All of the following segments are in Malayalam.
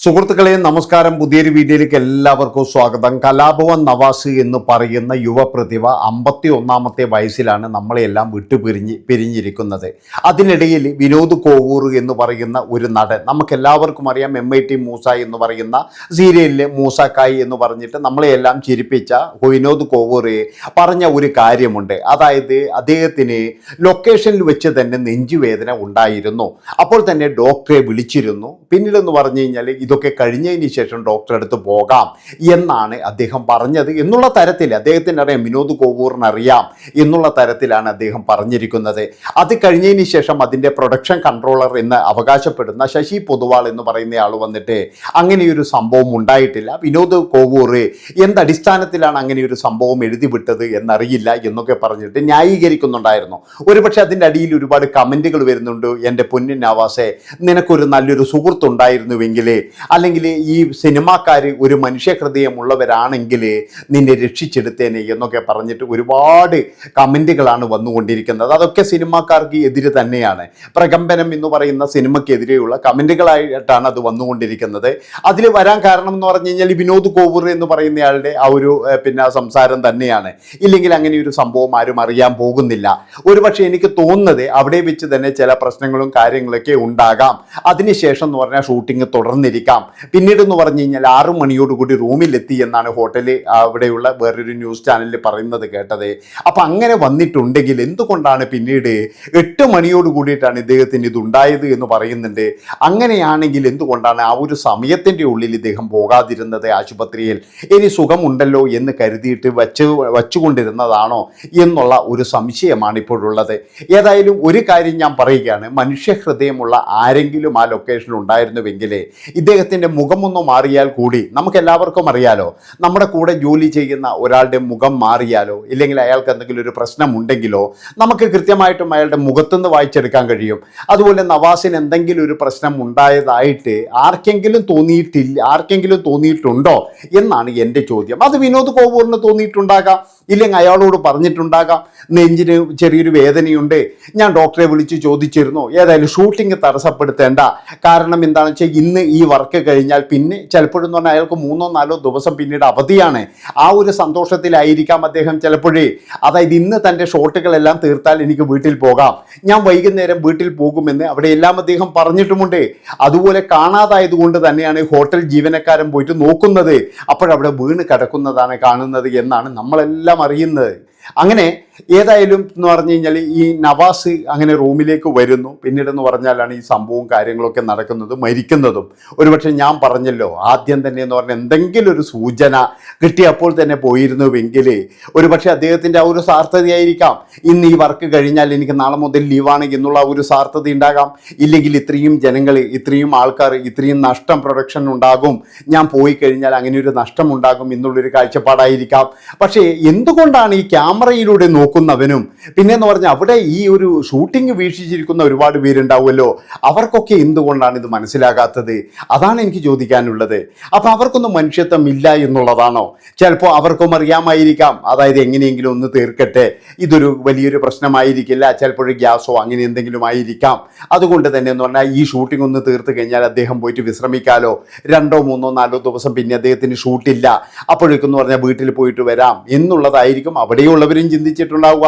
സുഹൃത്തുക്കളെ നമസ്കാരം. പുതിയൊരു വീഡിയോയിലേക്ക് എല്ലാവർക്കും സ്വാഗതം. കലാഭവൻ നവാസ് എന്ന് പറയുന്ന യുവപ്രതിഭ അമ്പത്തി ഒന്നാമത്തെ വയസ്സിലാണ് നമ്മളെല്ലാം വിട്ടുപിരിഞ്ഞ് പിരിഞ്ഞിരിക്കുന്നത്. അതിനിടയിൽ വിനോദ് കോവൂർ എന്ന് പറയുന്ന ഒരു നടൻ നമുക്കെല്ലാവർക്കും അറിയാം എം ഐ ടി മൂസ എന്ന് പറയുന്ന സീരിയലിലെ മൂസക്കായി എന്ന് പറഞ്ഞിട്ട് നമ്മളെല്ലാം ചിരിപ്പിച്ച വിനോദ് കോവൂർ പറഞ്ഞ ഒരു കാര്യമുണ്ട്. അതായത് അദ്ദേഹത്തിന് ലൊക്കേഷനിൽ വെച്ച് തന്നെ നെഞ്ചുവേദന ഉണ്ടായിരുന്നു. അപ്പോൾ തന്നെ ഡോക്ടറെ വിളിച്ചിരുന്നു. പിന്നീടെന്ന് പറഞ്ഞു കഴിഞ്ഞാൽ ഇതൊക്കെ കഴിഞ്ഞതിന് ശേഷം ഡോക്ടറെ അടുത്ത് പോകാം എന്നാണ് അദ്ദേഹം പറഞ്ഞത് എന്നുള്ള തരത്തിൽ. അദ്ദേഹത്തിന് അറിയാം വിനോദ് കോവൂറിന് അറിയാം എന്നുള്ള തരത്തിലാണ് അദ്ദേഹം പറഞ്ഞിരിക്കുന്നത്. അത് കഴിഞ്ഞതിന് ശേഷം അതിന്റെ പ്രൊഡക്ഷൻ കൺട്രോളർ എന്ന് അവകാശപ്പെടുന്ന ശശി പൊതുവാൾ എന്ന് പറയുന്ന ആൾ വന്നിട്ട് അങ്ങനെയൊരു സംഭവം ഉണ്ടായിട്ടില്ല. വിനോദ് കോവൂർ എന്തടിസ്ഥാനത്തിലാണ് ഒരു സംഭവം എഴുതി വിട്ടത് എന്നറിയില്ല എന്നൊക്കെ പറഞ്ഞിട്ട് ന്യായീകരിക്കുന്നുണ്ടായിരുന്നു. ഒരുപക്ഷെ അതിന്റെ അടിയിൽ ഒരുപാട് കമന്റുകൾ വരുന്നുണ്ട്. എന്റെ പൊന്നിൻ നവാസെ നിനക്കൊരു നല്ലൊരു സുഹൃത്തുണ്ടായിരുന്നുവെങ്കിൽ അല്ലെങ്കിൽ ഈ സിനിമാക്കാർ ഒരു മനുഷ്യ ഹൃദയമുള്ളവരാണെങ്കിൽ നിന്നെ രക്ഷിച്ചെടുത്തേനെ എന്നൊക്കെ പറഞ്ഞിട്ട് ഒരുപാട് കമന്റുകളാണ് വന്നുകൊണ്ടിരിക്കുന്നത്. അതൊക്കെ സിനിമാക്കാർക്ക് എതിര് തന്നെയാണ്. പ്രകമ്പനം എന്ന് പറയുന്ന സിനിമയ്ക്കെതിരെയുള്ള കമന്റുകളായിട്ടാണ് അത് വന്നുകൊണ്ടിരിക്കുന്നത്. അതിൽ വരാൻ കാരണം എന്ന് പറഞ്ഞു കഴിഞ്ഞാൽ വിനോദ് കോവൂർ എന്ന് പറയുന്നയാളുടെ ആ ഒരു പിന്നെ സംസാരം തന്നെയാണ്. ഇല്ലെങ്കിൽ അങ്ങനെ ഒരു സംഭവം ആരും അറിയാൻ പോകുന്നില്ല. ഒരുപക്ഷെ എനിക്ക് തോന്നുന്നത് അവിടെ വെച്ച് തന്നെ ചില പ്രശ്നങ്ങളും കാര്യങ്ങളൊക്കെ ഉണ്ടാകാം. അതിനുശേഷം എന്ന് പറഞ്ഞാൽ ഷൂട്ടിംഗ് തുടർന്നിരിക്കാം. പിന്നീട് എന്ന് പറഞ്ഞു കഴിഞ്ഞാൽ ആറു മണിയോടുകൂടി റൂമിലെത്തി എന്നാണ് ഹോട്ടലിൽ അവിടെയുള്ള വേറൊരു ന്യൂസ് ചാനലിൽ പറയുന്നത് കേട്ടത്. അപ്പം അങ്ങനെ വന്നിട്ടുണ്ടെങ്കിൽ എന്തുകൊണ്ടാണ് പിന്നീട് എട്ട് മണിയോട് കൂടിയിട്ടാണ് ഇദ്ദേഹത്തിന് ഇതുണ്ടായത് എന്ന് പറയുന്നുണ്ട്. അങ്ങനെയാണെങ്കിൽ എന്തുകൊണ്ടാണ് ആ ഒരു സമയത്തിന്റെ ഉള്ളിൽ ഇദ്ദേഹം പോകാതിരുന്നത് ആശുപത്രിയിൽ? ഇനി സുഖമുണ്ടല്ലോ എന്ന് കരുതിയിട്ട് വച്ച് വച്ചുകൊണ്ടിരുന്നതാണോ എന്നുള്ള ഒരു സംശയമാണ് ഇപ്പോഴുള്ളത് ഏതായാലും ഒരു കാര്യം ഞാൻ പറയുകയാണ്. മനുഷ്യ ഹൃദയമുള്ള ആരെങ്കിലും ആ ലൊക്കേഷനിൽ ഉണ്ടായിരുന്നുവെങ്കിൽ ഇദ്ദേഹത്തിന്റെ മുഖമൊന്ന് മാറിയാൽ കൂടി നമുക്ക് എല്ലാവർക്കും അറിയാലോ. നമ്മുടെ കൂടെ ജോലി ചെയ്യുന്ന ഒരാളുടെ മുഖം മാറിയാലോ ഇല്ലെങ്കിൽ അയാൾക്ക് എന്തെങ്കിലും ഒരു പ്രശ്നമുണ്ടെങ്കിലോ നമുക്ക് കൃത്യമായിട്ടും അയാളുടെ മുഖത്തുനിന്ന് വായിച്ചെടുക്കാൻ കഴിയും. അതുപോലെ നവാസിന് എന്തെങ്കിലും ഒരു പ്രശ്നം ഉണ്ടായതായിട്ട് ആർക്കെങ്കിലും തോന്നിയിട്ടില്ല ആർക്കെങ്കിലും തോന്നിയിട്ടുണ്ടോ എന്നാണ് എന്റെ ചോദ്യം. അത് വിനോദ് കോവൂറിന് തോന്നിയിട്ടുണ്ടാകാം. ഇല്ലെങ്കിൽ അയാളോട് പറഞ്ഞിട്ടുണ്ടാകാം. നെഞ്ചിന് ചെറിയൊരു വേദനയുണ്ട്. ഞാൻ ഡോക്ടറെ വിളിച്ച് ചോദിച്ചിരുന്നു. ഏതായാലും ഷൂട്ടിംഗ് തടസ്സപ്പെടുത്തേണ്ട. കാരണം എന്താണെന്ന് വെച്ചാൽ ഇന്ന് ഈ വർക്ക് കഴിഞ്ഞാൽ പിന്നെ ചിലപ്പോഴെന്ന് പറഞ്ഞാൽ അയാൾക്ക് മൂന്നോ നാലോ ദിവസം പിന്നീട് അവധിയാണ്. ആ ഒരു സന്തോഷത്തിലായിരിക്കാം അദ്ദേഹം ചിലപ്പോഴേ. അതായത് ഇന്ന് തന്റെ ഷോട്ടുകളെല്ലാം തീർത്താൽ എനിക്ക് വീട്ടിൽ പോകാം. ഞാൻ വൈകുന്നേരം വീട്ടിൽ പോകുമെന്ന് അവിടെ എല്ലാം അദ്ദേഹം പറഞ്ഞിട്ടുമുണ്ട്. അതുപോലെ കാണാതായതുകൊണ്ട് തന്നെയാണ് ഹോട്ടൽ ജീവനക്കാരൻ പോയിട്ട് നോക്കുന്നത്. അപ്പോഴവിടെ വീണ് കിടക്കുന്നതാണ് കാണുന്നത് എന്നാണ് നമ്മളെല്ലാം അറിയുന്നത്. അങ്ങനെ ഏതായാലും എന്ന് പറഞ്ഞു കഴിഞ്ഞാൽ ഈ നവാസ് അങ്ങനെ റൂമിലേക്ക് വരുന്നു. പിന്നീട് എന്ന് പറഞ്ഞാലാണ് ഈ സംഭവവും കാര്യങ്ങളൊക്കെ നടക്കുന്നത് മരിക്കുന്നതും. ഒരുപക്ഷെ ഞാൻ പറഞ്ഞല്ലോ ആദ്യം തന്നെ എന്ന് പറഞ്ഞാൽ എന്തെങ്കിലും ഒരു സൂചന കിട്ടിയപ്പോൾ തന്നെ പോയിരുന്നുവെങ്കിൽ ഒരുപക്ഷെ അദ്ദേഹത്തിന്റെ ആ ഒരു സാർത്ഥതയായിരിക്കാം. ഇന്ന് ഈ വർക്ക് കഴിഞ്ഞാൽ എനിക്ക് നാളെ മുതൽ ലീവാണ് എന്നുള്ള ഒരു സാർത്ഥത ഉണ്ടാകാം. ഇല്ലെങ്കിൽ ഇത്രയും ജനങ്ങൾ ഇത്രയും ആൾക്കാർ ഇത്രയും നഷ്ടം പ്രൊഡക്ഷൻ ഉണ്ടാകും. ഞാൻ പോയി കഴിഞ്ഞാൽ അങ്ങനെ ഒരു നഷ്ടം ഉണ്ടാകും എന്നുള്ളൊരു കാഴ്ചപ്പാടായിരിക്കാം. പക്ഷേ എന്തുകൊണ്ടാണ് ഈ ക്യാമറയിലൂടെ നോക്കുന്നവനും. പിന്നെ എന്ന് പറഞ്ഞാൽ അവിടെ ഈ ഒരു ഷൂട്ടിംഗ് വീക്ഷിച്ചിരിക്കുന്ന ഒരുപാട് പേരുണ്ടാവുമല്ലോ. അവർക്കൊക്കെ എന്തുകൊണ്ടാണ് ഇത് മനസ്സിലാകാത്തത്? അതാണ് എനിക്ക് ചോദിക്കാനുള്ളത്. അപ്പോൾ അവർക്കൊന്നും മനുഷ്യത്വം ഇല്ല എന്നുള്ളതാണോ? ചിലപ്പോൾ അവർക്കും അറിയാമായിരിക്കാം. അതായത് എങ്ങനെയെങ്കിലും ഒന്ന് തീർക്കട്ടെ. ഇതൊരു വലിയൊരു പ്രശ്നമായിരിക്കില്ല. ചിലപ്പോൾ ഗ്യാസോ അങ്ങനെ എന്തെങ്കിലും ആയിരിക്കാം. അതുകൊണ്ട് തന്നെ എന്ന് പറഞ്ഞാൽ ഈ ഷൂട്ടിംഗ് ഒന്ന് തീർത്ത് കഴിഞ്ഞാൽ അദ്ദേഹം പോയിട്ട് വിശ്രമിക്കാലോ. രണ്ടോ മൂന്നോ നാലോ ദിവസം പിന്നെ അദ്ദേഹത്തിന് ഷൂട്ടില്ല. അപ്പോഴേക്കെന്ന് പറഞ്ഞാൽ വീട്ടിൽ പോയിട്ട് വരാം എന്നുള്ളതായിരിക്കും അവിടെയുള്ളവരും ചിന്തിച്ചിട്ടുണ്ടാവുക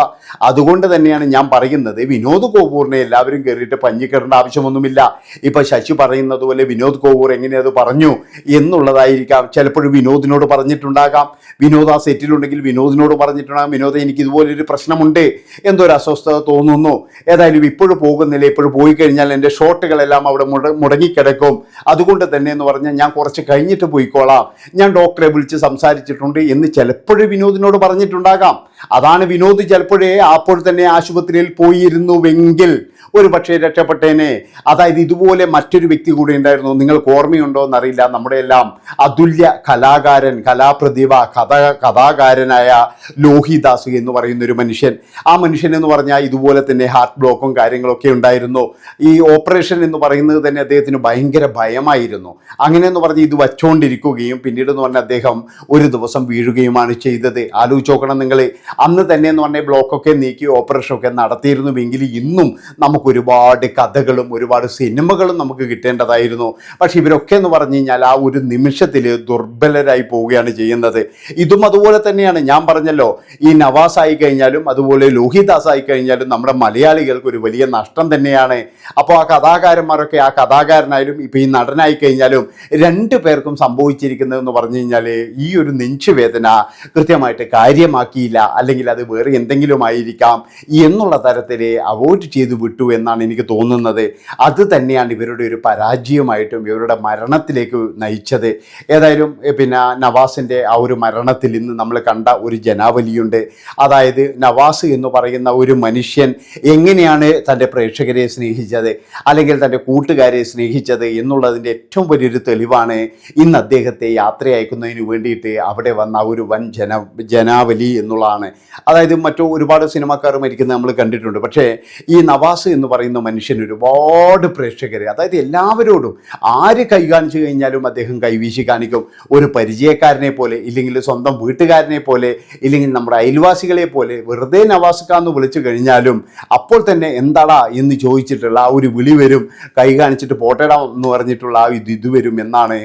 അതുകൊണ്ട് തന്നെയാണ് ഞാൻ പറയുന്നത് വിനോദ് കോപൂറിനെ എല്ലാവരും കയറിയിട്ട് പഞ്ഞിക്കേറേണ്ട ആവശ്യമൊന്നുമില്ല. ഇപ്പം ശശി പറയുന്നത് പോലെ വിനോദ് കോപൂർ എങ്ങനെ അത് പറഞ്ഞു എന്നുള്ളതായിരിക്കാം. ചിലപ്പോഴും വിനോദിനോട് പറഞ്ഞിട്ടുണ്ടാകാം. വിനോദ് ആ സെറ്റിലുണ്ടെങ്കിൽ വിനോദിനോട് പറഞ്ഞിട്ടുണ്ടാകാം. വിനോദ് എനിക്ക് ഇതുപോലൊരു പ്രശ്നമുണ്ട് എന്തൊരു അസ്വസ്ഥത തോന്നുന്നു. ഏതായാലും ഇപ്പോഴും പോകുന്നില്ല. ഇപ്പോഴും പോയി കഴിഞ്ഞാൽ എന്റെ ഷോട്ടുകളെല്ലാം അവിടെ മുട മുടങ്ങിക്കിടക്കും. അതുകൊണ്ട് തന്നെ എന്ന് പറഞ്ഞാൽ ഞാൻ കുറച്ച് കഴിഞ്ഞിട്ട് പോയിക്കോളാം. ഞാൻ ഡോക്ടറെ വിളിച്ച് സംസാരിച്ചിട്ടുണ്ട് എന്ന് ചിലപ്പോഴും വിനോദിനോട് പറഞ്ഞിട്ടുണ്ടാകാം. അതാണ് വിനോദ് ചിലപ്പോഴേ അപ്പോൾ തന്നെ ആശുപത്രിയിൽ പോയിരുന്നുവെങ്കിൽ ഒരു പക്ഷേ രക്ഷപ്പെട്ടേനെ. അതായത് ഇതുപോലെ മറ്റൊരു വ്യക്തി കൂടി ഉണ്ടായിരുന്നു. നിങ്ങൾക്ക് ഓർമ്മയുണ്ടോ എന്നറിയില്ല. നമ്മുടെ എല്ലാം അതുല്യ കലാകാരൻ കലാപ്രതിഭ കഥ കഥാകാരനായ ലോഹിദാസ് എന്ന് പറയുന്ന ഒരു മനുഷ്യൻ. ആ മനുഷ്യൻ എന്ന് പറഞ്ഞാൽ ഇതുപോലെ തന്നെ ഹാർട്ട് ബ്ലോക്കും കാര്യങ്ങളൊക്കെ ഉണ്ടായിരുന്നു. ഈ ഓപ്പറേഷൻ എന്ന് പറയുന്നത് തന്നെ അദ്ദേഹത്തിന് ഭയങ്കര ഭയമായിരുന്നു. അങ്ങനെ എന്ന് പറഞ്ഞ് ഇത് വച്ചുകൊണ്ടിരിക്കുകയും പിന്നീട് എന്ന് പറഞ്ഞാൽ അദ്ദേഹം ഒരു ദിവസം വീഴുകയുമാണ് ചെയ്തത്. ആലോചിച്ച് നോക്കണം നിങ്ങൾ അന്ന് തന്നെ എന്ന് പറഞ്ഞാൽ ബ്ലോക്കൊക്കെ നീക്കി ഓപ്പറേഷനൊക്കെ നടത്തിയിരുന്നുവെങ്കിൽ ഇന്നും നമുക്ക് നമുക്ക് ഒരുപാട് കഥകളും ഒരുപാട് സിനിമകളും നമുക്ക് കിട്ടേണ്ടതായിരുന്നു. പക്ഷെ ഇവരൊക്കെ എന്ന് പറഞ്ഞു കഴിഞ്ഞാൽ ആ ഒരു നിമിഷത്തിൽ ദുർബലരായി പോവുകയാണ് ചെയ്യുന്നത്. ഇതും അതുപോലെ തന്നെയാണ്. ഞാൻ പറഞ്ഞല്ലോ ഈ നവാസ് ആയി കഴിഞ്ഞാലും അതുപോലെ ലോഹിദാസ് ആയി കഴിഞ്ഞാലും നമ്മുടെ മലയാളികൾക്ക് ഒരു വലിയ നഷ്ടം തന്നെയാണ്. അപ്പോൾ ആ കഥാകാരന്മാരൊക്കെ ആ കഥാകാരനായാലും ഇപ്പോൾ ഈ നടനായി കഴിഞ്ഞാലും രണ്ട് പേർക്കും സംഭവിച്ചിരിക്കുന്നതെന്ന് പറഞ്ഞു കഴിഞ്ഞാൽ ഈ ഒരു നെഞ്ചുവേദന കൃത്യമായിട്ട് കാര്യമാക്കിയില്ല. അല്ലെങ്കിൽ അത് വേറെ എന്തെങ്കിലും ആയിരിക്കാം എന്നുള്ള തരത്തിൽ അവോയ്ഡ് ചെയ്തു വിട്ടു എന്നാണ് എനിക്ക് തോന്നുന്നത്. അത് തന്നെയാണ് ഇവരുടെ ഒരു പരാജയമായിട്ടും ഇവരുടെ മരണത്തിലേക്ക് നയിച്ചത്. ഏതായാലും പിന്നെ നവാസിന്റെ ആ ഒരു മരണത്തിൽ ഇന്ന് നമ്മൾ കണ്ട ഒരു ജനാവലിയുണ്ട്. അതായത് നവാസ് എന്ന് പറയുന്ന ഒരു മനുഷ്യൻ എങ്ങനെയാണ് തന്റെ പ്രേക്ഷകരെ സ്നേഹിച്ചത് അല്ലെങ്കിൽ തന്റെ കൂട്ടുകാരെ സ്നേഹിച്ചത് എന്നുള്ളതിന്റെ ഏറ്റവും വലിയൊരു തെളിവാണ് ഇന്ന് അദ്ദേഹത്തെ യാത്ര അയക്കുന്നതിന് വേണ്ടിയിട്ട് അവിടെ വന്ന ഒരു വൻ ജന ജനാവലി എന്നുള്ളതാണ്. അതായത് മറ്റു ഒരുപാട് സിനിമാക്കാർ മരിക്കുന്നത് നമ്മൾ കണ്ടിട്ടുണ്ട്. പക്ഷേ ഈ നവാസ് എന്ന് പറയുന്ന മനുഷ്യൻ ഒരുപാട് പ്രേക്ഷകർ അതായത് എല്ലാവരോടും ആര് കൈ കാണിച്ചു കഴിഞ്ഞാലും അദ്ദേഹം കൈവീശി കാണിക്കും. ഒരു പരിചയക്കാരനെ പോലെ ഇല്ലെങ്കിൽ സ്വന്തം വീട്ടുകാരനെ പോലെ ഇല്ലെങ്കിൽ നമ്മുടെ അയൽവാസികളെ പോലെ വെറുതെ നവാസ്ക എന്ന് വിളിച്ചു കഴിഞ്ഞാലും അപ്പോൾ തന്നെ എന്താടാ എന്ന് ചോദിച്ചിട്ടുള്ള ആ ഒരു വിളി വരും. കൈ കാണിച്ചിട്ട് പോട്ടേടാ എന്ന് പറഞ്ഞിട്ടുള്ള ആ ഇത് ഇത് വരും എന്നാണ്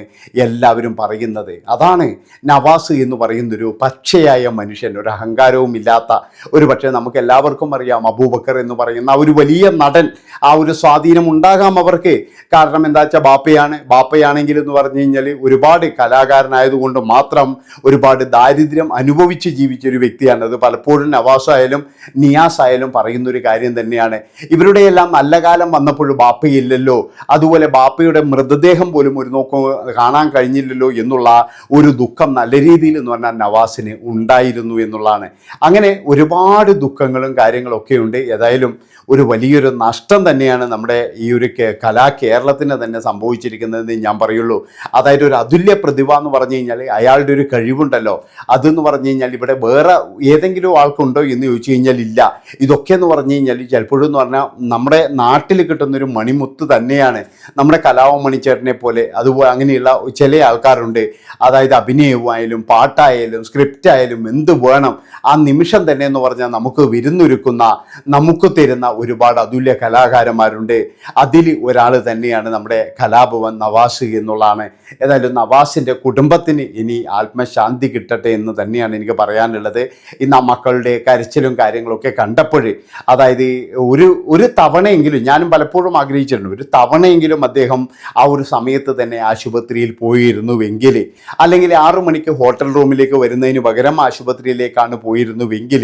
എല്ലാവരും പറയുന്നത്. അതാണ് നവാസ് എന്ന് പറയുന്നൊരു പച്ചയായ മനുഷ്യൻ. ഒരു അഹങ്കാരവും ഇല്ലാത്ത ഒരു പക്ഷേ നമുക്ക് എല്ലാവർക്കും അറിയാം അബൂബക്കർ എന്ന് പറയുന്ന ഒരു വലിയ നടൻ ആ ഒരു സ്വാധീനം ഉണ്ടാകാം അവർക്ക്. കാരണം എന്താ വെച്ചാൽ ബാപ്പയാണ് ബാപ്പയാണെങ്കിൽ എന്ന് പറഞ്ഞു കഴിഞ്ഞാൽ ഒരുപാട് കലാകാരനായതുകൊണ്ട് മാത്രം ഒരുപാട് ദാരിദ്ര്യം അനുഭവിച്ച് ജീവിച്ച ഒരു വ്യക്തിയാണ്. അത് പലപ്പോഴും നവാസ് ആയാലും നിയാസ് ആയാലും പറയുന്ന ഒരു കാര്യം തന്നെയാണ്. ഇവരുടെയെല്ലാം നല്ല കാലം വന്നപ്പോഴും ബാപ്പയില്ലല്ലോ. അതുപോലെ ബാപ്പയുടെ മൃതദേഹം പോലും ഒരു നോക്കം കാണാൻ കഴിഞ്ഞില്ലല്ലോ എന്നുള്ള ഒരു ദുഃഖം നല്ല രീതിയിൽ എന്ന് പറഞ്ഞാൽ നവാസിന് ഉണ്ടായിരുന്നു എന്നുള്ളതാണ്. അങ്ങനെ ഒരുപാട് ദുഃഖങ്ങളും കാര്യങ്ങളൊക്കെ ഉണ്ട് ഏതായാലും ഒരു വലിയൊരു നഷ്ടം തന്നെയാണ് നമ്മുടെ ഈ ഒരു കലാ കേരളത്തിന് തന്നെ സംഭവിച്ചിരിക്കുന്നതെന്ന് ഞാൻ പറയുള്ളൂ. അതായത് ഒരു അതുല്യ പ്രതിഭ എന്ന് പറഞ്ഞു കഴിഞ്ഞാൽ അയാളുടെ ഒരു കഴിവുണ്ടല്ലോ. അതെന്ന് പറഞ്ഞു കഴിഞ്ഞാൽ ഇവിടെ വേറെ ഏതെങ്കിലും ആൾക്കുണ്ടോ എന്ന് ചോദിച്ചു കഴിഞ്ഞാൽ ഇല്ല. ഇതൊക്കെ എന്ന് പറഞ്ഞു കഴിഞ്ഞാൽ ചിലപ്പോഴും എന്ന് പറഞ്ഞാൽ നമ്മുടെ നാട്ടിൽ കിട്ടുന്നൊരു മണിമുത്ത് തന്നെയാണ്. നമ്മുടെ കലാവ മണിച്ചേട്ടനെ പോലെ അതുപോലെ അങ്ങനെയുള്ള ചില ആൾക്കാരുണ്ട്. അതായത് അഭിനയമായാലും പാട്ടായാലും സ്ക്രിപ്റ്റ് ആയാലും എന്ത് വേണം ആ നിമിഷം തന്നെ എന്ന് പറഞ്ഞാൽ നമുക്ക് വിരുന്നൊരുക്കുന്ന നമുക്ക് തരുന്ന ഒരുപാട് അതുല്യ കലാകാരന്മാരുണ്ട്. അതിൽ ഒരാൾ തന്നെയാണ് നമ്മുടെ കലാഭവൻ നവാസ് എന്നുള്ളതാണ്. ഏതായാലും നവാസിന്റെ കുടുംബത്തിന് ഇനി ആത്മശാന്തി കിട്ടട്ടെ എന്ന് തന്നെയാണ് എനിക്ക് പറയാനുള്ളത്. ഇന്ന് ആ മക്കളുടെ കരച്ചിലും കാര്യങ്ങളൊക്കെ കണ്ടപ്പോൾ അതായത് ഒരു ഒരു തവണയെങ്കിലും ഞാനും പലപ്പോഴും ആഗ്രഹിച്ചിട്ടുണ്ട്. ഒരു തവണയെങ്കിലും അദ്ദേഹം ആ ഒരു സമയത്ത് തന്നെ ആശുപത്രിയിൽ പോയിരുന്നുവെങ്കിൽ അല്ലെങ്കിൽ ആറു മണിക്ക് ഹോട്ടൽ റൂമിലേക്ക് വരുന്നതിന് പകരം ആശുപത്രിയിലേക്കാണ് പോയിരുന്നുവെങ്കിൽ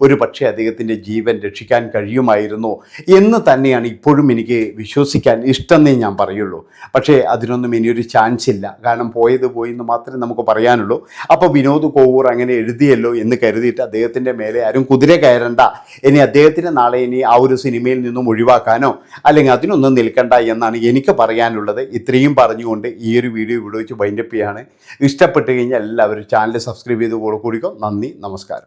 ഒരു പക്ഷേ അദ്ദേഹത്തിന്റെ ജീവൻ രക്ഷിക്കാൻ കഴിയുമായിരുന്നു. എന്ന് തന്നെയാണ് ഇപ്പോഴും എനിക്ക് വിശ്വസിക്കാൻ ഇഷ്ടമെന്നേ ഞാൻ പറയുള്ളൂ. പക്ഷേ അതിനൊന്നും ഇനിയൊരു ചാൻസ് ഇല്ല. കാരണം പോയത് പോയി എന്ന് മാത്രമേ നമുക്ക് പറയാനുള്ളൂ. അപ്പോൾ വിനോദ് കോവൂർ അങ്ങനെ എഴുതിയല്ലോ എന്ന് കരുതിയിട്ട് അദ്ദേഹത്തിന്റെ മേലെ ആരും കുതിര കയറണ്ട. ഇനി അദ്ദേഹത്തിന് നാളെ ഇനി ആ ഒരു സിനിമയിൽ നിന്നും ഒഴിവാക്കാനോ അല്ലെങ്കിൽ അതിനൊന്നും നിൽക്കണ്ട എന്നാണ് എനിക്ക് പറയാനുള്ളത്. ഇത്രയും പറഞ്ഞുകൊണ്ട് ഈ ഒരു വീഡിയോ ഇവിടെ വെച്ച് വൈൻഡപ്പ് ചെയ്യാണ്. ഇഷ്ടപ്പെട്ട് കഴിഞ്ഞാൽ എല്ലാവരും ചാനൽ സബ്സ്ക്രൈബ് ചെയ്ത് കൂടെ കൂടിക്കോ. നന്ദി നമസ്കാരം.